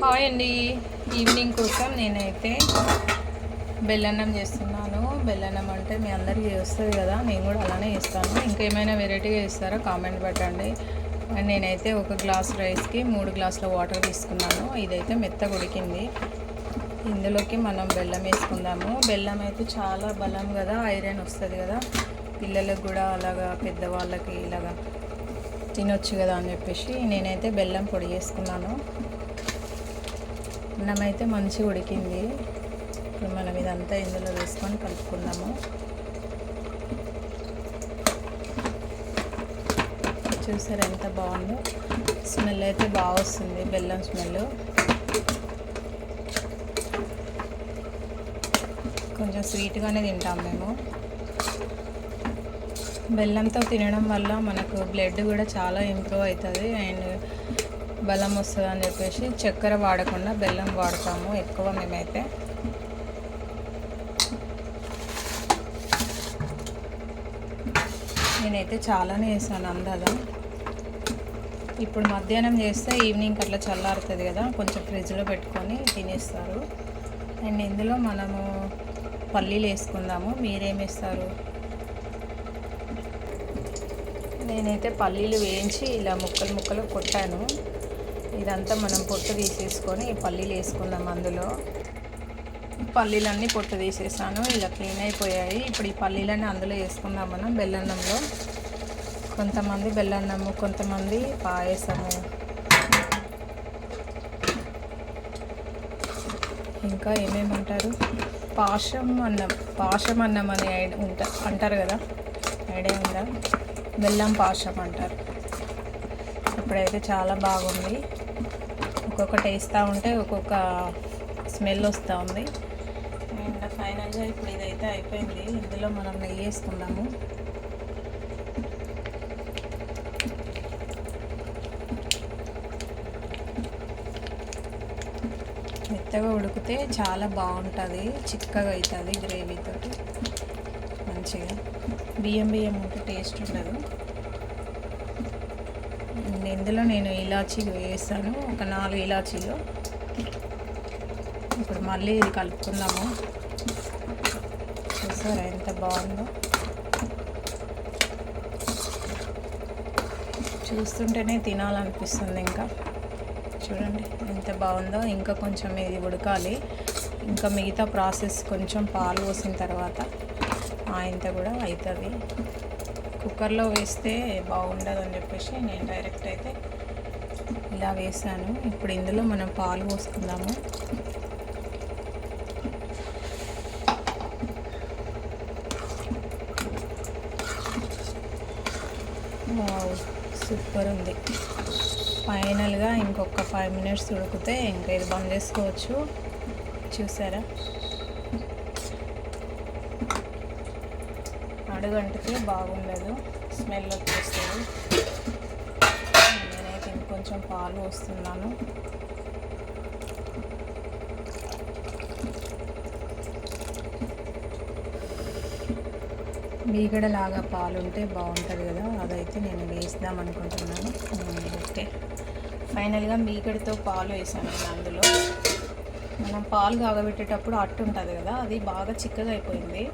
Hi అండి. Evening కోసం నేనైతే బెల్లన్నం చేస్తున్నాను. బెల్లన్నం అంటే మీ అందరికీ వస్తుంది కదా నేను కూడా అలానే చేస్తాను. ఇంకా ఏమైనా వెరైటీగా ఇస్తారా కామెంట్ పెట్టండి. అండ్ నేనైతే ఒక గ్లాస్ రైస్కి మూడు గ్లాసుల వాటర్ తీసుకున్నాను. ఇదైతే మెత్తగా ఉడికింది. ఇందులోకి మనం బెల్లం వేసుకుందాము. బెల్లం అయితే చాలా బలం కదా ఐరన్ వస్తుంది కదా. పిల్లలకు కూడా అలాగా పెద్దవాళ్ళకి ఇలాగా తినొచ్చు కదా అని చెప్పేసి నేనైతే బెల్లం పొడి చేసుకున్నాను. అన్నం అయితే మంచిగా ఉడికింది. ఇప్పుడు మనం ఇదంతా ఇందులో వేసుకొని కలుపుకుందాము. చూసారు ఎంత బాగుందో? స్మెల్ అయితే బాగా వస్తుంది బెల్లం స్మెల్. కొంచెం స్వీట్గానే తింటాం మేము. బెల్లంతో తినడం వల్ల మనకు బ్లడ్ కూడా చాలా ఇంప్రూవ్ అవుతుంది అండ్ బలం వస్తుంది అని చెప్పేసి చక్కెర వాడకుండా బెల్లం వాడతాము ఎక్కువ మేమైతే. నేనైతే చాలానే వేసాను అందాజ. ఇప్పుడు మధ్యాహ్నం చేస్తే ఈవినింగ్ అట్లా చల్లారుతుంది కదా కొంచెం ఫ్రిడ్జ్లో పెట్టుకొని తినేస్తారు. అండ్ ఇందులో మనము పల్లీలు వేసుకుందాము. మీరేమేస్తారు నేనైతే పల్లీలు వేయించి ఇలా ముక్కలు ముక్కలు కొట్టాను. ఇదంతా మనం పొట్టు తీసేసుకొని పల్లీలు వేసుకుందాం అందులో. పల్లీలన్నీ పొట్టు తీసేసాను ఇలా క్లీన్ అయిపోయాయి. ఇప్పుడు ఈ పల్లీలన్నీ అందులో వేసుకుందాం మనం బెల్లన్నంలో. కొంతమంది బెల్లన్నము కొంతమంది పాయసము. ఇంకా ఏమేమంటారు? పాశం అన్నం పాశం అన్నం అని ఐడి ఉంటా అంటారు కదా ఐడియా ఉందా? బెల్లం పాషం అంటారు. ఇప్పుడైతే చాలా బాగుంది. ఒక్కొక్కటి వేస్తూ ఉంటే ఒక్కొక్క స్మెల్ వస్తూ ఉంది. అండ్ ఫైనల్గా ఇప్పుడు ఇదైతే అయిపోయింది. ఇందులో మనం నెయ్యి వేసుకుందాము. మెత్తగా ఉడికితే చాలా బాగుంటుంది. చిక్కగా అవుతుంది గ్రేవీతో మంచిగా బియ్యం బియ్యం ఉంటే టేస్ట్ ఉండదు. ఇందులో నేను ఇలాచీలు వేసాను ఒక నాలుగు ఇలాచీలు. ఇప్పుడు మళ్ళీ ఇది కలుపుకుందాము. చూసారా ఎంత బాగుందో? చూస్తుంటేనే తినాలనిపిస్తుంది ఇంకా. చూడండి ఎంత బాగుందో. ఇంకా కొంచెం ఇది ఉడకాలి. ఇంకా మిగతా ప్రాసెస్ కొంచెం పాలు పోసిన తర్వాత ఆయంత కూడా అవుతుంది. కుక్కర్లో వేస్తే బాగుండదు అని చెప్పేసి నేను డైరెక్ట్ అయితే ఇలా వేసాను. ఇప్పుడు ఇందులో మనం పాలు పోసుకుందాము. వావ్ సూపర్ ఉంది. ఫైనల్గా ఇంకొక ఫైవ్ మినిట్స్ ఉడికితే ఇంకా ఇది బంద్ చేసుకోవచ్చు. చూసారా? అడుగంటికి బాగుండదు. స్మెల్ వచ్చేస్తుంది. నేనైతే ఇంకొంచెం పాలు వస్తున్నాను మీగడలాగా పాలు ఉంటే బాగుంటుంది కదా అదైతే నేను వేద్దాం అనుకుంటున్నాను. ఓకే. ఫైనల్గా మీగడతో పాలు వేసాను నేను అందులో. మనం పాలు కాగబెట్టేటప్పుడు అట్టు ఉంటుంది కదా అది బాగా చిక్కగా అయిపోయింది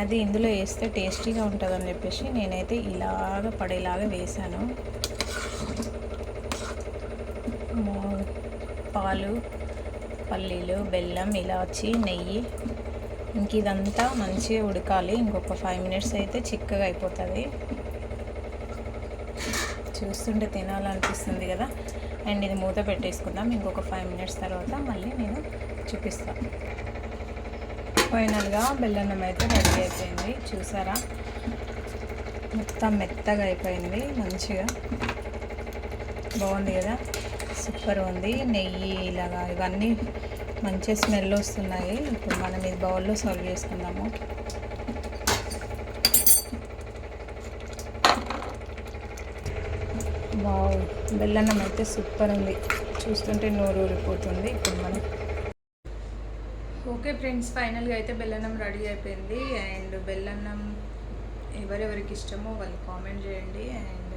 అది ఇందులో వేస్తే టేస్టీగా ఉంటుందని చెప్పేసి నేనైతే ఇలాగ పడేలాగా వేసాను పాలు పల్లీలు బెల్లం ఇలాచి నెయ్యి. ఇంక ఇదంతా మంచిగా ఉడకాలి. ఇంకొక ఫైవ్ మినిట్స్ అయితే చిక్కగా అయిపోతుంది. చూస్తుంటే తినాలనిపిస్తుంది కదా. అండ్ ఇది మూత పెట్టేసుకుందాం. ఇంకొక ఫైవ్ మినిట్స్ తర్వాత మళ్ళీ నేను చూపిస్తాను ఫైనల్గా బెల్లన్నం అయితే రెడీ అయిపోయింది. చూసారా? మొత్తం మెత్తగా అయిపోయింది మంచిగా. బాగుంది కదా? సూపర్ ఉంది. నెయ్యి ఇలాగా ఇవన్నీ మంచి స్మెల్ వస్తున్నాయి. ఇప్పుడు మనం ఇది బౌల్లో సర్వ్ చేసుకుందాము. వావ్! బెల్లన్నం అయితే సూపర్ ఉంది. చూస్తుంటే నోరు ఊరిపోతుంది ఇప్పుడు మనం ఓకే ఫ్రెండ్స్ ఫైనల్గా అయితే బెల్లన్నం రెడీ అయిపోయింది. అండ్ బెల్లన్నం ఎవరెవరికి ఇష్టమో వాళ్ళు కామెంట్ చేయండి. అండ్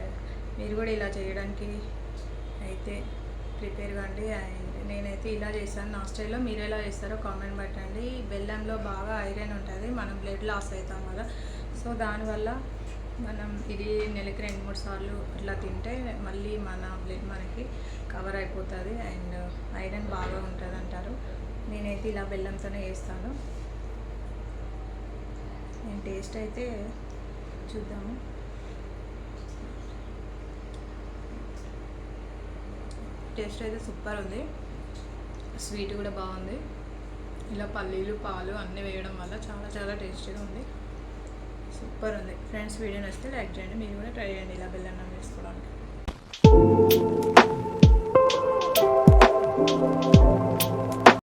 మీరు కూడా ఇలా చేయడానికి అయితే ప్రిపేర్ కండి. అండ్ నేనైతే ఇలా చేశాను. నా స్టైల్లో మీరు ఎలా చేస్తారో కామెంట్ పెట్టండి. బెల్లంలో బాగా ఐరన్ ఉంటుంది. మనం బ్లడ్ లాస్ అవుతాం కదా. సో దానివల్ల మనం ఇది నెలకి రెండు మూడు సార్లు అట్లా తింటే మళ్ళీ మన బ్లడ్ మనకి కవర్ అయిపోతుంది. అండ్ ఐరన్ బాగా ఉంటుంది అంటారు నేనైతే ఇలా బెల్లంతోనే వేస్తాను నేను టేస్ట్ అయితే చూద్దాము. టేస్ట్ అయితే సూపర్ ఉంది. స్వీట్ కూడా బాగుంది. ఇలా పల్లీలు పాలు అన్నీ వేయడం వల్ల చాలా చాలా టేస్టీగా ఉంది. సూపర్ ఉంది. ఫ్రెండ్స్ వీడియో నచ్చితే లైక్ చేయండి. మీరు కూడా ట్రై చేయండి ఇలా బెల్లన్నం వేసుకోవడానికి